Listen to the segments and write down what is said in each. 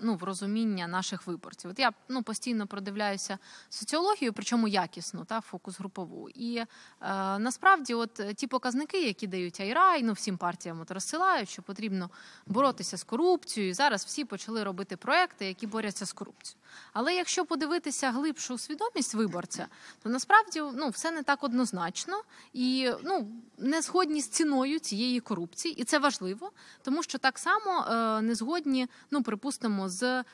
ну, в розуміння наших виборців. От я ну, постійно продивляюся соціологію, причому якісну, та фокус групову. І е, насправді, от е, ті показники, які дають Айра, і ну всім партіям от розсилають, що потрібно боротися з корупцією. І зараз всі почали робити проекти, які борються з корупцією. Але якщо подивитися глибшу свідомість виборця, то насправді ну все не так однозначно і ну не згодні з ціною цієї корупції, і це важливо, тому що так само е, не згодні, ну припустимо, з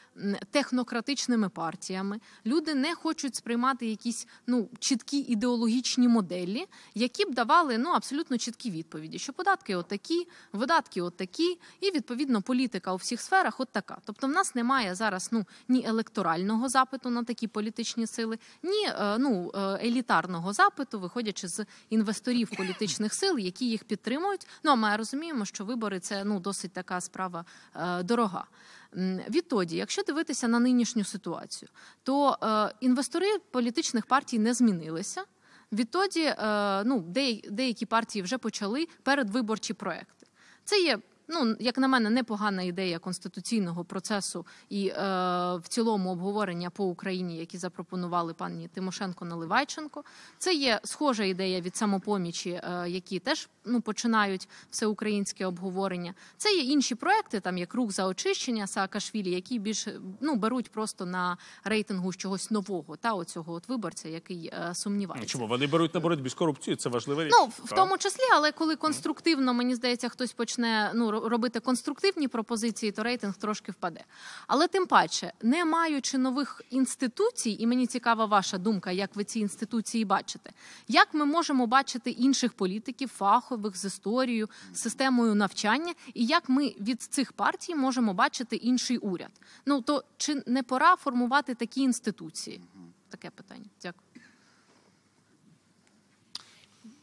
технократичними партіями. Люди не хочуть сприймати якісь ну чіткі ідеологічні моделі, які б давали ну абсолютно чіткі відповіді, що податки отакі, видатки отакі, і відповідно політика у всіх сферах от така. Тобто, в нас немає зараз ну ні електорального запиту на такі політичні сили, ні е, ну е, елітарного запиту, виходячи з інвесторів політичних сил, які їх підтримують. Ну а ми розуміємо, що вибори це ну досить така справа е, дорога. Відтоді, якщо дивитися на нинішню ситуацію, то е, інвестори політичних партій не змінилися. Відтоді, е, ну деякі партії вже почали передвиборчі проекти. Це є. Ну, як на мене, непогана ідея конституційного процесу і е, в цілому обговорення по Україні, які запропонували пані Тимошенко Наливайченко. Це є схожа ідея від самопомічі, е, які теж ну починають всеукраїнське обговорення. Це є інші проекти, там як рух за очищення Саакашвілі, які більше ну беруть просто на рейтингу чогось нового, та оцього от виборця, який е, сумнівається. Чому вони беруть на боротьбі з корупцією? Це важлива річ. Ну, в- в тому числі, але коли конструктивно, мені здається, хтось почне ну робити конструктивні пропозиції, то рейтинг трошки впаде. Але тим паче, не маючи нових інституцій, і мені цікава ваша думка, як ви ці інституції бачите, як ми можемо бачити інших політиків, фахових з історією, системою навчання, і як ми від цих партій можемо бачити інший уряд? Ну то чи не пора формувати такі інституції? Таке питання. Дякую.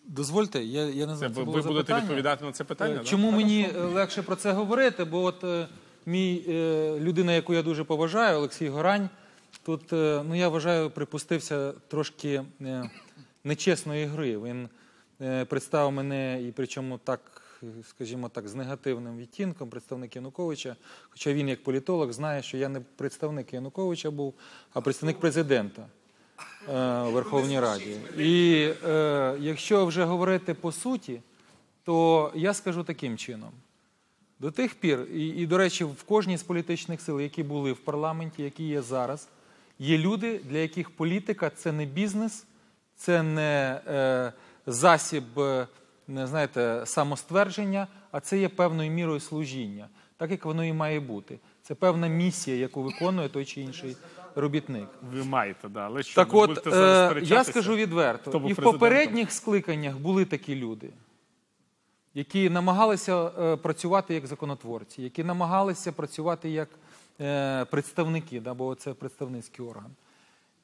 Дозвольте, я, я не Це знаю, ви, було ви будете відповідати на це питання? Е? Чому мені е, легше про це говорити? Бо от е, мій е, людина, яку я дуже поважаю, Олексій Горань, тут, е, ну я вважаю, припустився трошки е, нечесної гри. Він е, представив мене і причому так, скажімо так, з негативним відтінком, представник Януковича. Хоча він, як політолог, знає, що я не представник Януковича був, а представник президента. Е, у Верховній Раді. І е, якщо вже говорити по суті, то я скажу таким чином. До тих пір, і, і до речі, в кожній з політичних сил, які були в парламенті, які є зараз, є люди, для яких політика це не бізнес, це не е, засіб, е, не, знаєте, самоствердження, а це є певною мірою служіння, так як воно і має бути. Це певна місія, яку виконує той чи інший робітник. Ви маєте, да. Але що, Так ви от, будете е, зараз я скажу відверто, і в президентом? попередніх скликаннях були такі люди, які намагалися е, працювати як законотворці, які намагалися працювати як е, представники, да, бо це представницький орган.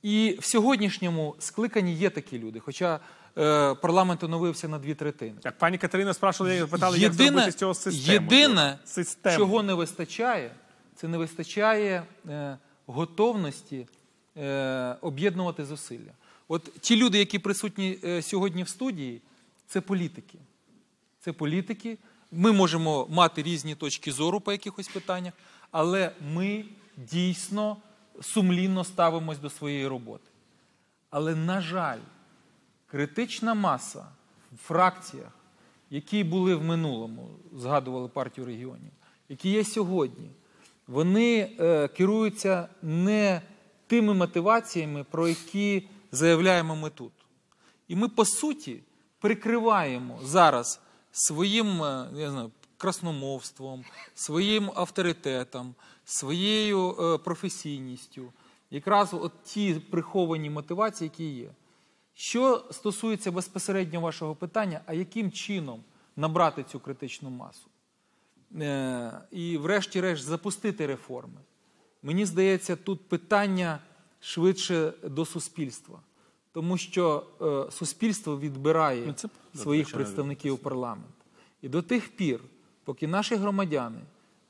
І в сьогоднішньому скликанні є такі люди, хоча е, парламент оновився на дві третини. Так, пані Катерина спрашивала, я питали, як Єдине, зробити з цього систему. єдине Систему. чого не вистачає, це не вистачає е, готовності е, об'єднувати зусилля. От ті люди, які присутні е, сьогодні в студії, це політики. Це політики. Ми можемо мати різні точки зору по якихось питаннях, але ми дійсно сумлінно ставимось до своєї роботи. Але, на жаль, критична маса в фракціях, які були в минулому, згадували партію регіонів, які є сьогодні, вони е, керуються не тими мотиваціями, про які заявляємо ми тут. І ми, по суті, прикриваємо зараз своїм е, я знаю, красномовством, своїм авторитетом, своєю е, професійністю, якраз от ті приховані мотивації, які є. Що стосується безпосередньо вашого питання, а яким чином набрати цю критичну масу? Е, і, врешті-решт, запустити реформи. Мені здається, тут питання швидше до суспільства, тому що е, суспільство відбирає Ну, це своїх представників у парламент. І до тих пір, поки наші громадяни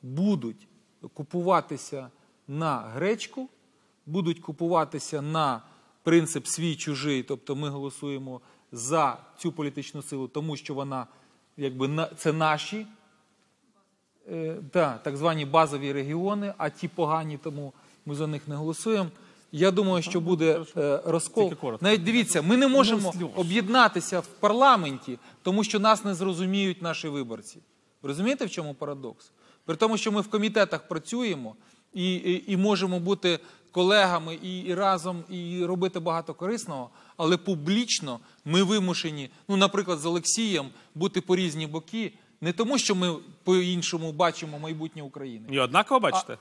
будуть купуватися на гречку, будуть купуватися на принцип свій чужий, тобто ми голосуємо за цю політичну силу, тому що вона якби це наші да, так звані базові регіони, а ті погані, тому ми за них не голосуємо. Я думаю, що буде е, розкол. Навіть дивіться, ми не можемо об'єднатися в парламенті, тому що нас не зрозуміють наші виборці. Ви розумієте, в чому парадокс? При тому, що ми в комітетах працюємо і, і, і можемо бути колегами і, і разом і робити багато корисного, але публічно ми вимушені, ну, наприклад, з Олексієм бути по різні боки, не тому, що ми по-іншому бачимо майбутнє України. Ні, однаково бачите?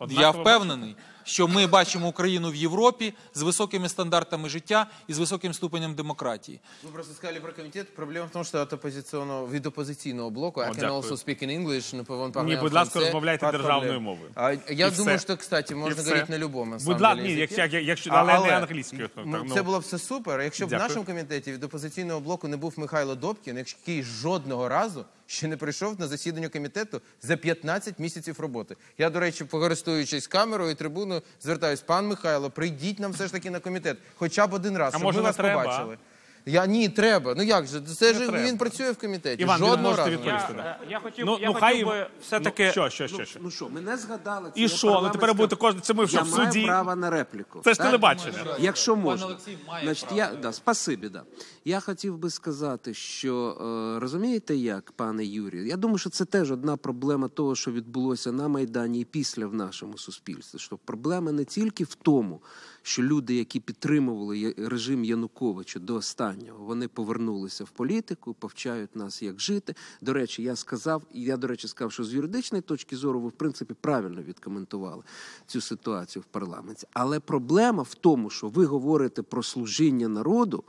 Я Однаково впевнений, що ми бачимо Україну в Європі з високими стандартами життя і з високим ступенем демократії. Ви просто сказали про комітет. Проблема в тому, що від опозиційного, від опозиційного блоку, I can also speak in English, не Ні, будь ласка, розмовляйте державною мовою. А, я І думаю, все. що, кстати, можна говорити на любому. Будь ласка, ні, якщо, якщо, А- але, не англійською. ну, ну, це було б все супер. Якщо б в нашому комітеті від опозиційного блоку не був Михайло Добкін, який жодного разу ще не прийшов на засідання комітету за 15 місяців роботи. Я, до речі, користуючись камерою і трибуною, звертаюсь, пан Михайло, прийдіть нам все ж таки на комітет, хоча б один раз, А щоб ми вас треба, побачили. Я ні, треба. Ну як же? Це ж треба. він працює в комітеті. Іван, ви Жодного можете разу. відповісти. да. Я, я хотів, Ну, я ну, хотів хай- би все-таки. Ну, що, що, що, що? Ну що, мене згадали. це І є що? Ну, тепер парламентська- будете кожен- це ми в що, Я в маю суді? право на репліку. Це ж так? телебачення. Якщо можна. Олексій має Значить, право. я, да, спасибі, да. я хотів би сказати, що е, розумієте як, пане Юрію, я думаю, що це теж одна проблема того, що відбулося на Майдані і після в нашому суспільстві. Що проблема не тільки в тому, що люди, які підтримували я- режим Януковича до останнього, вони повернулися в політику, повчають нас, як жити. До речі, я сказав, і я, до речі, сказав, що з юридичної точки зору ви, в принципі, правильно відкоментували цю ситуацію в парламенті. Але проблема в тому, що ви говорите про служіння народу,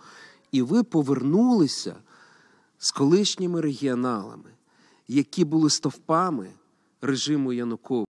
і ви повернулися з колишніми регіоналами, які були стовпами режиму Януковича.